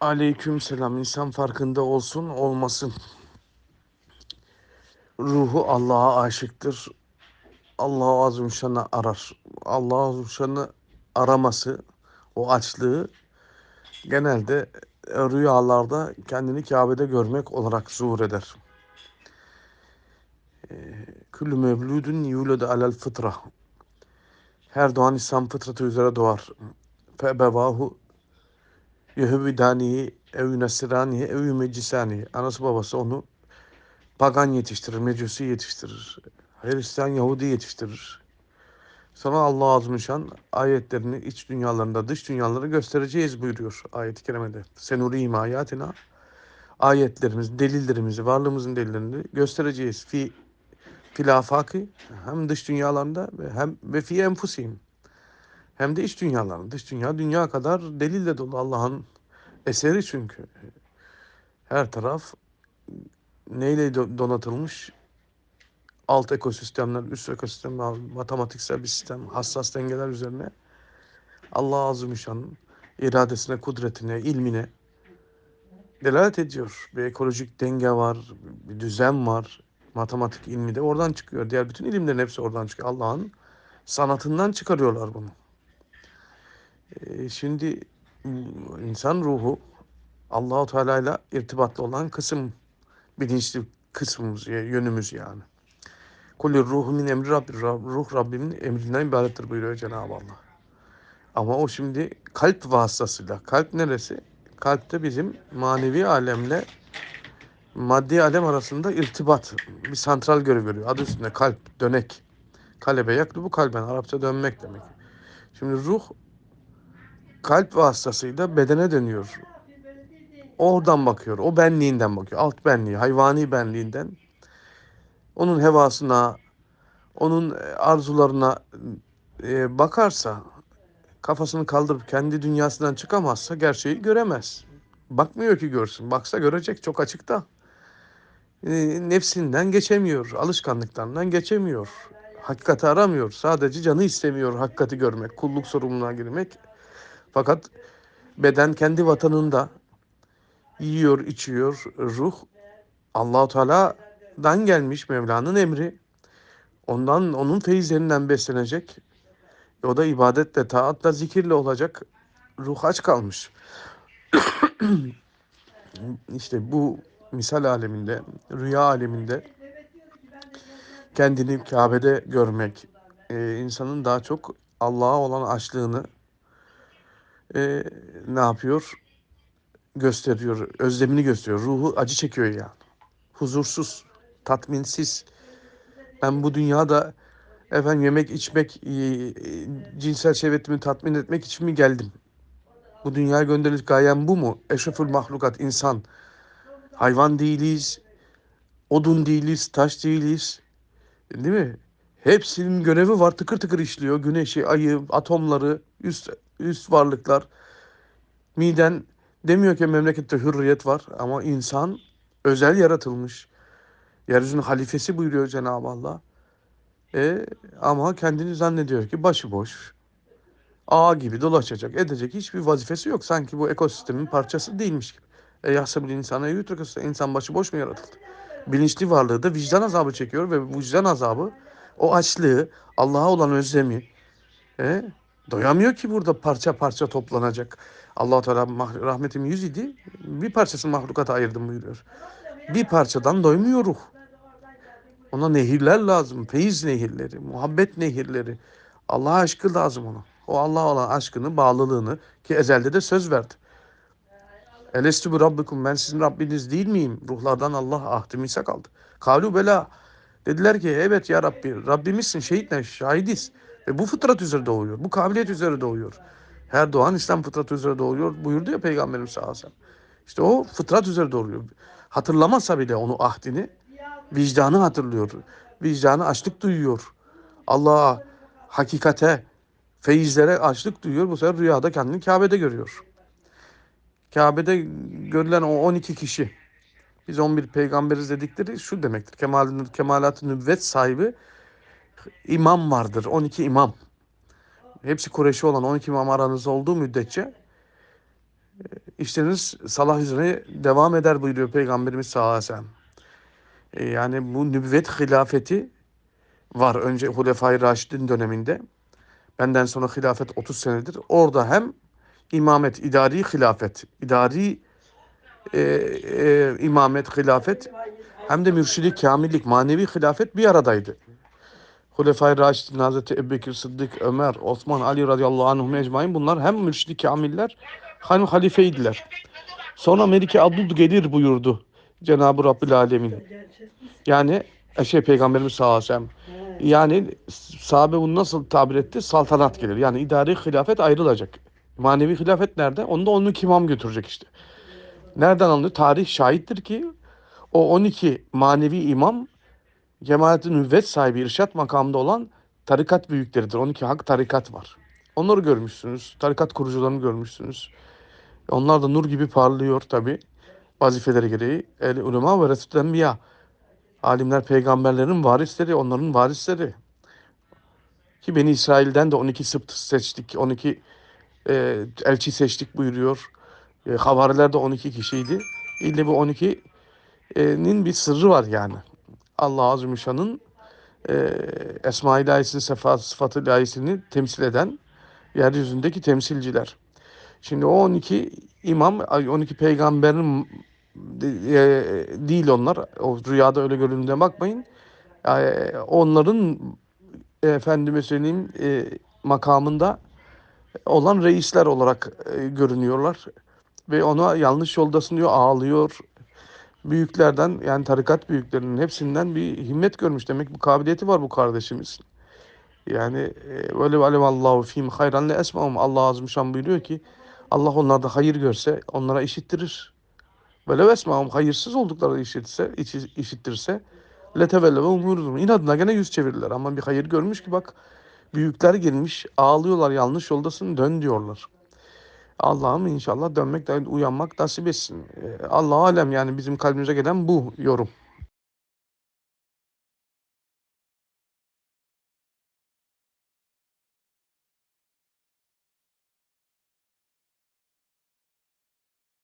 Aleyküm selam. İnsan farkında olsun olmasın. Ruhu Allah'a aşıktır. Allah'ı azimüşşanı arar. Allah'ı azimüşşanı araması, o açlığı genelde rüyalarda kendini Kabe'de görmek olarak zuhur eder. Küllü mevludun yulede alel fıtra. Her doğan İslam fıtratı üzere doğar. Febevahu Yehüvidanihi, ev Nasiranihi, ev Mecisanihi. Anası babası onu pagan yetiştirir, mecusi yetiştirir. Hristiyan Yahudi yetiştirir. Sonra Allah Azimüşşan ayetlerini iç dünyalarında, dış dünyaları göstereceğiz buyuruyor ayet-i kerimede. Senurihim ayatina ayetlerimiz, delillerimizi, varlığımızın delillerini göstereceğiz. Fi filafaki hem dış dünyalarında ve hem ve fi enfusihim hem de iç dünyalarında. Dış dünya dünya kadar delille dolu Allah'ın eseri çünkü. Her taraf neyle donatılmış? Alt ekosistemler, üst ekosistemler, matematiksel bir sistem, hassas dengeler üzerine Allah Azimüşşan'ın iradesine, kudretine, ilmine delalet ediyor. Bir ekolojik denge var, bir düzen var. Matematik ilmi de oradan çıkıyor. Diğer bütün ilimlerin hepsi oradan çıkıyor. Allah'ın sanatından çıkarıyorlar bunu. Ee, şimdi insan ruhu Allahu Teala ile irtibatlı olan kısım bilinçli kısmımız yönümüz yani. Kulli ruhu min emri Rabbi. Ruh Rabbimin emrinden ibarettir buyuruyor Cenab-ı Allah. Ama o şimdi kalp vasıtasıyla. Kalp neresi? Kalpte bizim manevi alemle maddi alem arasında irtibat. Bir santral görev görüyor. Adı üstünde kalp, dönek. Kalebe yaklı bu kalben. Arapça dönmek demek. Şimdi ruh kalp vasıtasıyla bedene dönüyor. Oradan bakıyor. O benliğinden bakıyor. Alt benliği, hayvani benliğinden. Onun hevasına, onun e, arzularına e, bakarsa, kafasını kaldırıp kendi dünyasından çıkamazsa gerçeği göremez. Bakmıyor ki görsün. Baksa görecek çok açıkta. E, nefsinden geçemiyor, alışkanlıklarından geçemiyor. Hakikati aramıyor. Sadece canı istemiyor hakikati görmek, kulluk sorumluluğuna girmek. Fakat beden kendi vatanında yiyor, içiyor. Ruh Allahu Teala'dan gelmiş Mevla'nın emri. Ondan onun feyizlerinden beslenecek. O da ibadetle, taatla, zikirle olacak. Ruh aç kalmış. İşte bu misal aleminde, rüya aleminde kendini Kabe'de görmek, e, insanın daha çok Allah'a olan açlığını e, ne yapıyor? Gösteriyor, özlemini gösteriyor. Ruhu acı çekiyor yani. Huzursuz, tatminsiz. Ben bu dünyada efendim yemek, içmek, e, cinsel şehvetimi tatmin etmek için mi geldim? Bu dünyaya gönderilmiş gayem bu mu? Eşrefül mahlukat, insan. Hayvan değiliz, odun değiliz, taş değiliz. Değil mi? Hepsinin görevi var, tıkır tıkır işliyor. Güneşi, ayı, atomları, üst üst varlıklar. Miden demiyor ki memlekette hürriyet var ama insan özel yaratılmış. Yeryüzünün halifesi buyuruyor Cenab-ı Allah. E, ama kendini zannediyor ki başıboş. Ağ gibi dolaşacak, edecek hiçbir vazifesi yok. Sanki bu ekosistemin parçası değilmiş gibi. E yahsabül insana yutrukası. İnsan başıboş mu yaratıldı? Bilinçli varlığı da vicdan azabı çekiyor ve vicdan azabı o açlığı, Allah'a olan özlemi, e, Doyamıyor ki burada parça parça toplanacak. Allah Teala rahmetim yüz idi. Bir parçasını mahlukata ayırdım buyuruyor. Bir parçadan doymuyor ruh. Ona nehirler lazım. Feyiz nehirleri, muhabbet nehirleri. Allah aşkı lazım ona. O Allah olan aşkını, bağlılığını ki ezelde de söz verdi. Elestü bu rabbikum ben sizin Rabbiniz değil miyim? Ruhlardan Allah ahdi misak aldı. Kalu bela. Dediler ki evet ya Rabbi Rabbimizsin şehitle şahidiz. Ve bu fıtrat üzere doğuyor. Bu kabiliyet üzere doğuyor. Her doğan İslam fıtratı üzere doğuyor buyurdu ya Peygamberimiz sallallahu aleyhi ve sellem. İşte o fıtrat üzere doğuyor. Hatırlamasa bile onu ahdini, vicdanı hatırlıyor. Vicdanı açlık duyuyor. Allah'a, hakikate, feyizlere açlık duyuyor. Bu sefer rüyada kendini Kabe'de görüyor. Kabe'de görülen o 12 kişi, biz 11 peygamberiz dedikleri şu demektir. Kemal, kemalat-ı nübüvvet sahibi imam vardır. 12 imam. Hepsi Kureyşi olan 12 imam aranızda olduğu müddetçe işleriniz salah üzere devam eder buyuruyor Peygamberimiz sallallahu aleyhi ve sellem. E, yani bu nübüvvet hilafeti var. Önce Hulefai Raşidin döneminde. Benden sonra hilafet 30 senedir. Orada hem imamet, idari hilafet, idari e, e, imamet, hilafet hem de mürşidi kamillik, manevi hilafet bir aradaydı. Hulefai Raşidin Hazreti Ebubekir Sıddık, Ömer, Osman, Ali radıyallahu anhum ecmain bunlar hem mürşidi kamiller hem halifeydiler. Sonra Melike Abdul gelir buyurdu Cenab-ı Rabbül Alemin. Yani e, şey Peygamberimiz sallallahu aleyhi. Yani sahabe bunu nasıl tabir etti? Saltanat gelir. Yani idari hilafet ayrılacak. Manevi hilafet nerede? Onu da 12 imam götürecek işte. Nereden anlıyor? Tarih şahittir ki o 12 manevi imam cemaatin nüvvet sahibi irşat makamında olan tarikat büyükleridir. 12 hak tarikat var. Onları görmüşsünüz. Tarikat kurucularını görmüşsünüz. Onlar da nur gibi parlıyor tabi. Vazifeleri gereği. El ulema ve resulü enbiya. Alimler peygamberlerin varisleri, onların varisleri. Ki Beni İsrail'den de 12 sıpt seçtik, 12 e, elçi seçtik buyuruyor. E, havariler de 12 kişiydi. İlle bu 12'nin bir sırrı var yani. Allah Azze ve Şan'ın e, Esma ilahisini, sefa, sıfatı ilahisini temsil eden yeryüzündeki temsilciler. Şimdi o 12 imam, 12 peygamberin e, değil onlar. O rüyada öyle göründüğüne bakmayın. E, onların e, efendime söyleyeyim e, makamında olan reisler olarak e, görünüyorlar. Ve ona yanlış yoldasın diyor, ağlıyor. Büyüklerden yani tarikat büyüklerinin hepsinden bir himmet görmüş. Demek bu kabiliyeti var bu kardeşimiz. Yani e, böyle alem Allahu fim hayran le esma'um. Allah azim şan buyuruyor ki Allah onlarda hayır görse onlara işittirir. Böyle esma'um hayırsız oldukları işitse, işi- işittirse letevelle ve umurudum. İnadına gene yüz çevirirler. Ama bir hayır görmüş ki bak büyükler gelmiş ağlıyorlar yanlış yoldasın dön diyorlar. Allah'ım inşallah dönmek, uyanmak nasip etsin. Ee, Allah alem yani bizim kalbimize gelen bu yorum.